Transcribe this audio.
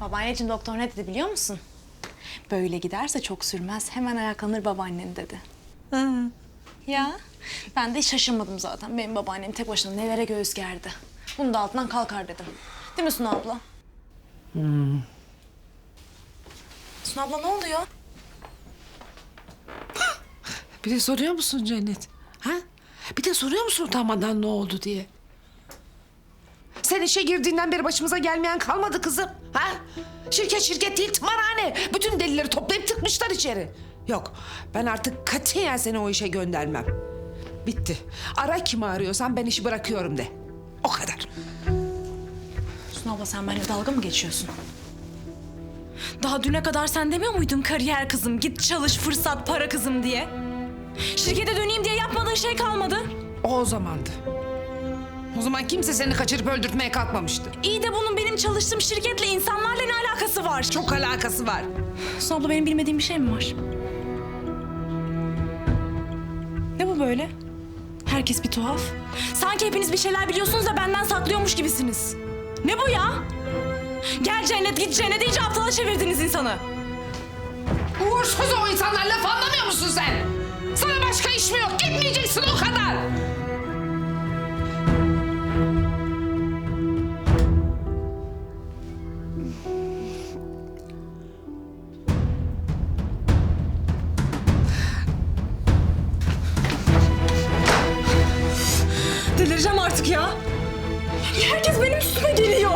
Babaanneciğim doktor ne dedi biliyor musun? Böyle giderse çok sürmez. Hemen ayaklanır babaannen dedi. Ya ben de hiç şaşırmadım zaten. Benim babaannem tek başına nelere göğüs gerdi. Bunu da altından kalkar dedim. Değil mi Sunu abla? Sunu abla ne oluyor? Bir de soruyor musun Cennet? Ha? Bir de soruyor musun utanmadan ne oldu diye? Sen işe girdiğinden beri başımıza gelmeyen kalmadı kızım. Ha? Şirket şirket değil tımarhane. Bütün delileri toplayıp tıkmışlar içeri. Yok ben artık katiyen seni o işe göndermem. Bitti. Ara kimi arıyorsan ben işi bırakıyorum de. O kadar. Sunu abla sen benimle dalga mı geçiyorsun? Daha düne kadar sen demiyor muydun kariyer kızım, git çalış, fırsat, para kızım diye? Şirkete döneyim diye yapmadığın şey kalmadı. O zamandı. O zaman kimse seni kaçırıp öldürtmeye kalkmamıştı. İyi de bunun benim çalıştığım şirketle, insanlarla ne alakası var? Çok alakası var. Sunu abla benim bilmediğim bir şey mi var? Ne bu böyle? Herkes bir tuhaf. Sanki hepiniz bir şeyler biliyorsunuz da benden saklıyormuş gibisiniz. Ne bu ya? Gel cennet git cennet iyice aptala çevirdiniz insanı. Uğursuz o insanlar artık ya? Herkes benim üstüme geliyor.